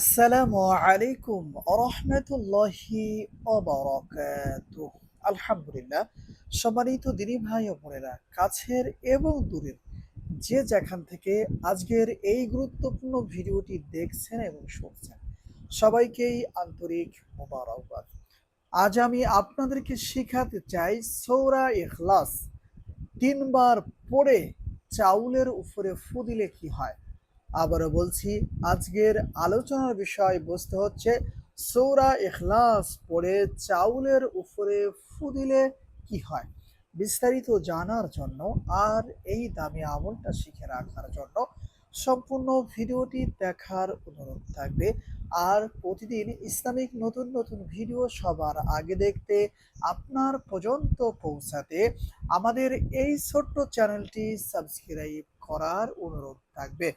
আসসালামু আলাইকুম রহমতুল্লাহি আলহামদুলিল্লাহ, সম্মানিত দিনী ভাই ও বোনেরা, কাছের এবং দূরের যে যেখান থেকে আজকের এই গুরুত্বপূর্ণ ভিডিওটি দেখছেন এবং শুনছেন, সবাইকেই আন্তরিক মোবারকবাদ। আজ আমি আপনাদেরকে শেখাতে চাই সৌরা ইখলাস। তিনবার পড়ে চাউলের উপরে ফু দিলে কি হয়? আবারও বলছি, আজকের আলোচনার বিষয় বুঝতে হচ্ছে, সৌরা ইখলাস পড়ে চাউলের উপরে ফু দিলে কি হয়? বিস্তারিত জানার জন্য আর এই দামি আমলটা শিখে রাখার জন্য সম্পূর্ণ ভিডিওটি দেখার অনুরোধ থাকবে। আর প্রতিদিন ইসলামিক নতুন নতুন ভিডিও সবার আগে দেখতে আপনার পর্যন্ত পৌঁছাতে আমাদের এই ছোট্ট চ্যানেলটি সাবস্ক্রাইব করার অনুরোধ থাকবে।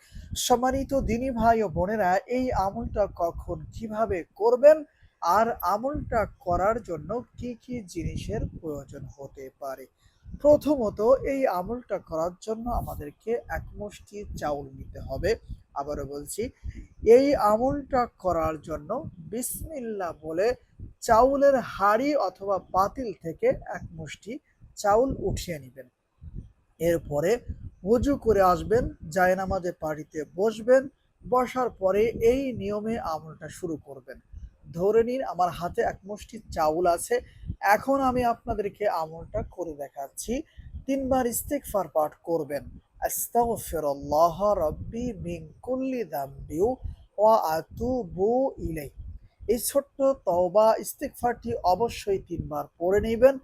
সম্মানিত দিনী ভাই ও বোনেরা, এই আমলটা কখন কীভাবে করবেন? আর আমলটা করার জন্য কি কি জিনিসের প্রয়োজন হতে পারে? প্রথমত, এই আমলটা করার জন্য আমাদেরকে এক মুষ্টি চাউল নিতে হবে। আবারও বলছি, এই আমলটা করার জন্য বিসমিল্লা বলে চাউলের হাড়ি অথবা পাতিল থেকে এক মুষ্টি চাউল উঠিয়ে নেবেন। এরপরে উজু করে আসবেন, জায়নামাজে পাড়িতে বসবেন, বসার পরে এই নিয়মে আমলটা শুরু করবেন। ধরে নিন আমার হাতে এক মুষ্টি চাউল আছে, এখন আমি আপনাদেরকে আমলটা করে দেখাচ্ছি। তিনবার ইস্তেকফার পাঠ করবেন। ওয়া এই ছোট্ট তওবা ইস্তেকফারটি অবশ্যই তিনবার পড়ে নেবেন।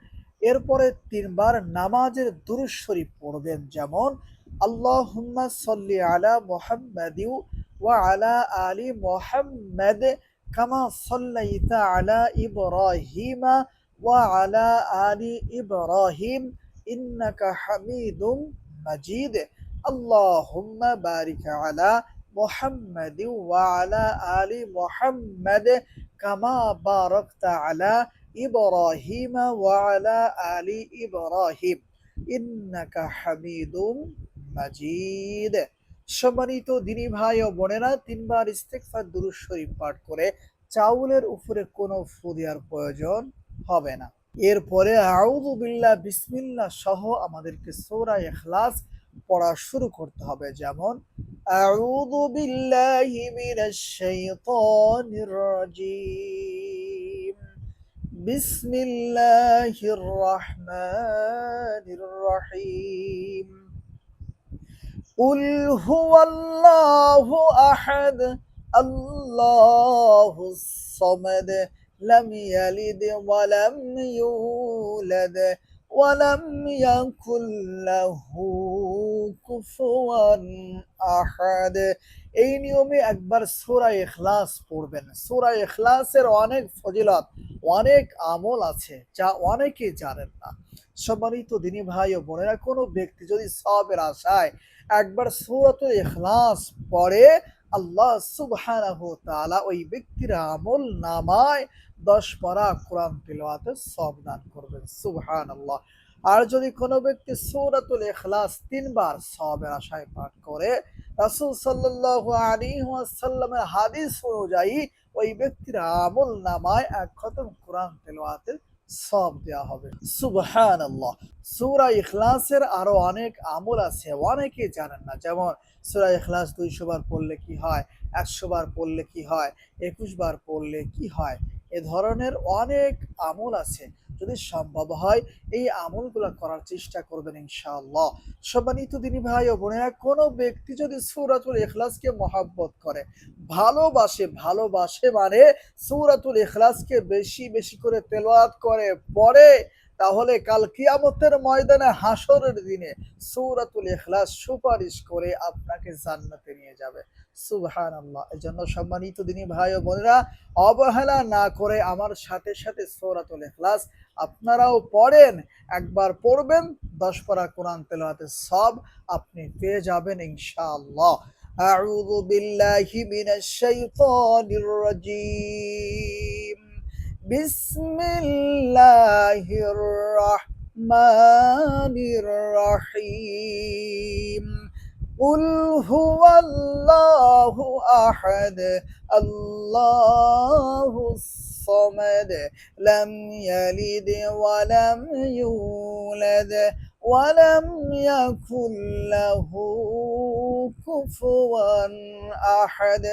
এরপরে তিনবার নামাজের দুরুশ শরীফ পড়বেন। যেমন, আল্লাহুম্মা সাল্লি আলা মুহাম্মাদিউ ওয়া আলা আলি মুহাম্মাদ কামা সাল্লাইতা আলা ইব্রাহিমা ওয়া আলা আলি ইব্রাহিম ইন্নাকা হামিদুম মাজিদ। আল্লাহুম্মা বারিক আলা মুহাম্মাদ ওয়া আলা আলি মুহাম্মাদ কামা বারাকতা আলা ইব্রাহিম ওয়ালা আলি ইব্রাহিম ইন্নাকা হামিদুম মাজিদ সম্মানিত দিনী ভাই ও বোনেরা, তিনবার ইস্তেকফার দুরুদ শরীফ পাঠ করে চাউলের উপরে কোনো ফু দেওয়ার প্রয়োজন হবে না। এরপরে আউযু বিল্লাহ, বিসমিল্লাহ সহ আমাদেরকে সূরা ইখলাস পড়া শুরু করতে হবে। যেমন, আউযু বিল্লাহি মিনাশ শাইতানির রাজিম। بسم الله الرحمن الرحيم قل هو الله أحد الله الصمد لم يلد ولم يولد ولم يكن له كفوا أحد এই নিয়মে একবার সূরা ইখলাস পড়বেন সূরা ইখলাসের অনেক ফজিলত অনেক আমল আছে যা অনেকে জানেন না। সম্মানিত দিনী ভাই ও বোনেরা, কোনো ব্যক্তি যদি সবের আশায় একবার সূরাতুল এখলাস পড়ে, আল্লাহ সুবহানাহু তাআলা ওই ব্যক্তির আমল নামায় দশ পারা কোরআন তিলাওয়াতে সব দান করবেন। সুবহানাল্লাহ। আর যদি কোনো ব্যক্তি সূরাতুল ইখলাস তিনবার সবের আশায় পাঠ করে রাসূল সাল্লাল্লাহু আলাইহি ওয়াসাল্লামের হাদিস অনুযায়ী ওই ব্যক্তির আমল নামায় এক খতম কোরআন তেলাওয়াতের সব দেওয়া হবে। সুবহানাল্লাহ। সুরা ইখলাসের আরও অনেক আমল আছে অনেকে জানেন না। যেমন সুরা ইখলাস দুইশো বার পড়লে কি হয়, একশো বার পড়লে কি হয়, একুশ বার পড়লে কি হয়, এ ধরনের অনেক আমল আছে। যদি সম্ভব হয়, এই আমলগুলো করার চেষ্টা করবেন ইনশাআল্লাহ। সম্মানিত দিনী ভাই ও বোনেরা, কোনো ব্যক্তি যদি সূরাতুল ইখলাসকে মহাব্বত করে, ভালোবাসে ভালোবাসে মানে সূরাতুল ইখলাসকে বেশি বেশি করে তেলাওয়াত করে, পড়ে, তাহলে কাল কিয়ামতের ময়দানে হাসরের দিনে সূরাতুল ইখলাস সুপারিশ করে আপনাকে জান্নাতে নিয়ে যাবে। সুবহান আল্লাহ এই জন্য সম্মানিত দিনী ভাই ও বোনেরা অবহেলা না করে আমার সাথে সাথে সূরাতুল ইখলাস আপনারাও পড়েন একবার পড়বেন দশ পারা কোরআন তেলাওয়াতের সব আপনি পেয়ে যাবেন ইনশাআল্লাহ أعوذ بالله من الشيطان الرجيم بسم الله الرحمن الرحيم قل هو الله أحد الله الصمد لم يلد ولم يولد ولم يكن له কুফুয়ান আহাদ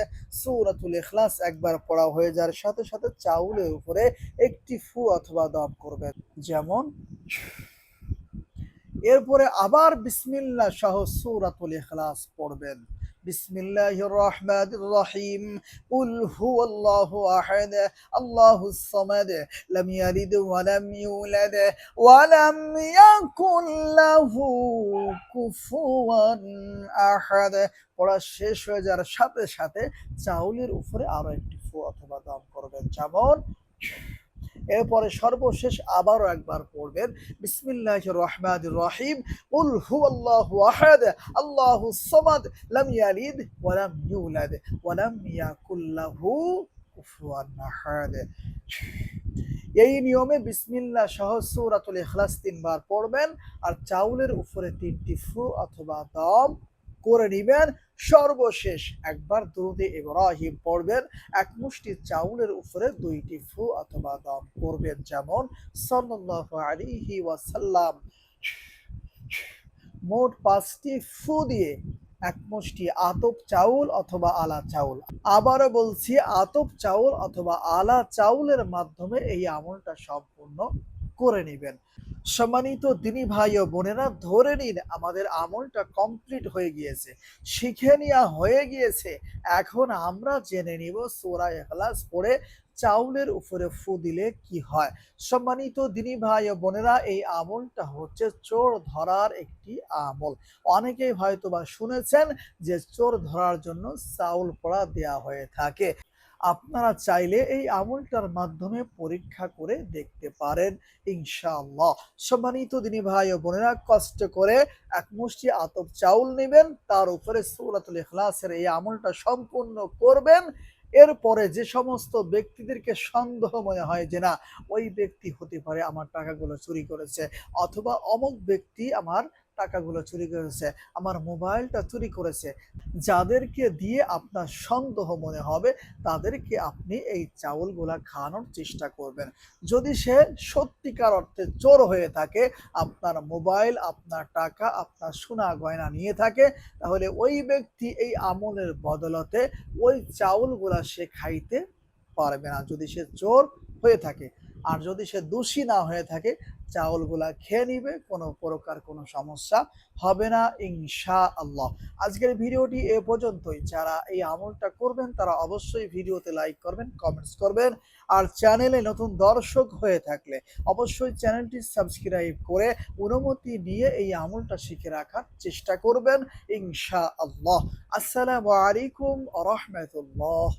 সূরাতুল ইখলাস একবার পড়া হয়ে যাওয়ার সাথে সাথে চাউলের উপরে একটি ফু অথবা দম করবেন যেমন এরপরে আবার বিসমিল্লাহ সহ সূরাতুল ইখলাস পড়বেন। রহিম। কুল হুয়াল্লাহু আহাদ। আল্লাহুস সামাদ। লাম ইয়ালিদ ওয়া লাম ইউলাদ। ওয়া লাম ইয়াকুল লাহু কুফুয়ান পড়া শেষ হয়ে যাওয়ার সাথে সাথে চাউলের উপরে আরও একটি ফু অথবা দম করবেন। যেমন এরপরে সর্বশেষ আবারও একবার পড়বেন। বিসমিল্লাহ রহমান রহিম। উল হু আল্লাহু আহাদ। আল্লাহু সামাদ। লাম ইয়ালিদ ওয়া লাম ইউলাদ। ওয়া লাম ইয়াকুল লাহু কুফুয়ান আহাদ। এই নিয়মে বিসমিল্লাহ সহ সূরাতুল ইখলাস তিনবার পড়বেন আর চাউলের উপরে তিনটি ফু অথবা দম করে নিবেন। সর্বশেষ একবার দুরুদে ইব্রাহিম পড়বেন, এক মুষ্টি চাউলের উপরে দুইটি ফু অথবা দম করবেন। যেমন সাল্লাল্লাহু আলাইহি ওয়াসাল্লাম মোট পাঁচটি ফু দিয়ে এক মুষ্টি আতপ চাউল অথবা আলা চাউল। আবারও বলছি, আতপ চাউল অথবা আলা চাউলের মাধ্যমে এই আমলটা সম্পূর্ণ করে নেবেন। সম্মানিত দিনী ভাই ও বোনেরা, ধরে নিন আমাদের আমলটা কমপ্লিট হয়ে গিয়েছে, শিখে নেওয়া হয়ে গিয়েছে। এখন আমরা জেনে নিব সোরা এখলাস পড়ে চাউলের উপরে ফু দিলে কি হয়। সম্মানিত দিনী ভাই ও বোনেরা, এই আমলটা হচ্ছে চোর ধরার একটি আমল। অনেকেই হয়তো বা শুনেছেন যে চোর ধরার জন্য চাউল পড়া দেয়া হয়ে থাকে। আপনারা চাইলে এই আমলটার মাধ্যমে পরীক্ষা করে দেখতে পারেন, ইনশাআল্লাহ। সম্মানিত দিনী ভাই ও বোনেরা, কষ্ট করে এক মুষ্টি আতপ চাউল নেবেন, তার উপরে সৌরাতুল ইখলাসের এই আমলটা সম্পূর্ণ করবেন। এরপরে যে সমস্ত ব্যক্তিদেরকে সন্দেহ মনে হয় যে না, ওই ব্যক্তি হতে পারে আমার টাকাগুলো চুরি করেছে, অথবা অমুক ব্যক্তি আমার টাকাগুলো চুরি করেছে, আমার মোবাইলটা চুরি করেছে। যাদেরকে দিয়ে আপনার সন্দেহ মনে হবে, তাদেরকে আপনি এই চাউলগুলা খাওয়ানোর চেষ্টা করবেন। যদি সে সত্যিকার অর্থে চোর হয়ে থাকে, আপনার মোবাইল, আপনার টাকা, আপনার সোনা গয়না নিয়ে থাকে, তাহলে ওই ব্যক্তি এই আমলের বদলতে ওই চাউলগুলা সে খাইতে পারবে না। যদি সে চোর হয়ে থাকে, আর যদি সে দোষী না হয়ে থাকে চাউলগুলা খেয়ে নিবে, কোনো প্রকার কোনো সমস্যা হবে না ইনশা আল্লাহ আজকের ভিডিওটি এ পর্যন্তই। যারা এই আমলটা করবেন, তারা অবশ্যই ভিডিওতে লাইক করবেন, কমেন্টস করবেন, আর চ্যানেলে নতুন দর্শক হয়ে থাকলে অবশ্যই চ্যানেলটি সাবস্ক্রাইব করে অনুমতি নিয়ে এই আমলটা শিখে রাখার চেষ্টা করবেন ইনশা আল্লাহ আসসালামু আলাইকুম রহমতুল্লাহ।